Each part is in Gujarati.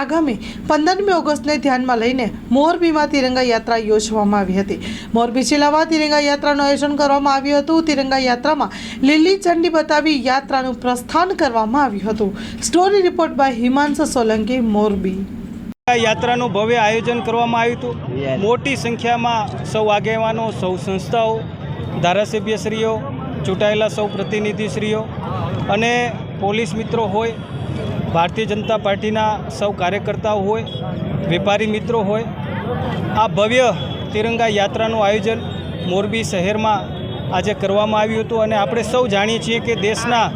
આગામી પંદરમી ઓગસ્ટને ધ્યાનમાં લઈને મોરબીમાં તિરંગા યાત્રા યોજવામાં આવી હતી. મોરબી જિલ્લામાં તિરંગા યાત્રાનું આયોજન કરવામાં આવ્યું હતું. તિરંગા યાત્રામાં લીલી ઝંડી બતાવી યાત્રાનું પ્રસ્થાન કરવામાં આવ્યું હતું. Story report by Himansh Solanki Morbi. યાત્રાનું ભવ્ય આયોજન કરવામાં આવ્યું હતું. મોટી સંખ્યામાં સૌ આગેવાનો સૌ સંસ્થાઓ ધારાસભ્યશ્રીઓ ચૂંટાયેલા સૌ પ્રતિનિધિશ્રીઓ અને પોલીસ મિત્રો હોય ભારતીય જનતા પાર્ટીના સૌ કાર્યકર્તાઓ હોય, વેપારી મિત્રો હોય, આ ભવ્ય તિરંગા યાત્રાનું આયોજન મોરબી શહેરમાં આજે કરવામાં આવ્યું હતું અને આપણે સૌ જાણીએ છીએ કે દેશના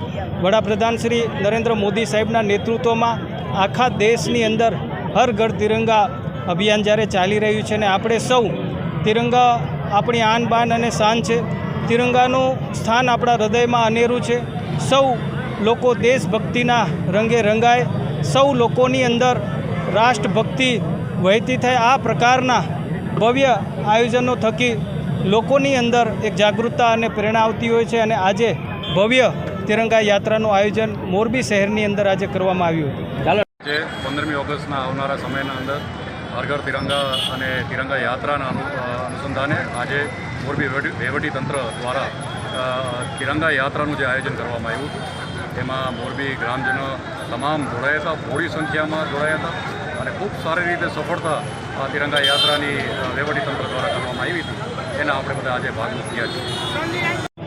વડાપ્રધાન શ્રી નરેન્દ્ર મોદી સાહેબના નેતૃત્વમાં આખા દેશની અંદર હર ઘર તિરંગા અભિયાન જ્યારે ચાલી રહ્યું છે અને આપણે સૌ તિરંગા આપણી આન બાન અને શાન છે. તિરંગાનું સ્થાન આપણા હૃદયમાં અનેરું છે. સૌ લોકો દેશભક્તિના રંગે રંગાય. સૌ લોકોની અંદર રાષ્ટ્રભક્તિ વહેતી થાય. આ પ્રકારના ભવ્ય આયોજનો થકી લોકોની અંદર એક જાગૃતતા અને પ્રેરણા આવતી હોય છે અને આજે ભવ્ય તિરંગા યાત્રાનું આયોજન મોરબી શહેરની અંદર આજે કરવામાં આવ્યું હતું. જે પંદરમી ઓગસ્ટના આવનારા સમયના અંદર હરઘર તિરંગા અને તિરંગા યાત્રાના અનુસંધાને આજે મોરબી વહીવટી- તંત્ર દ્વારા તિરંગા યાત્રાનું જે આયોજન કરવામાં આવ્યું હતું તેમાં મોરબી ગ્રામજનો તમામ જોડાયા હતા મોડી સંખ્યામાં જોડાયા હતા અને ખૂબ સારી રીતે સફળતા આ તિરંગા યાત્રાની અ, વહીવટી તંત્ર દ્વારા કરવામાં આવી હતી. એના આપણે બધા આજે ભાગ થયા છીએ.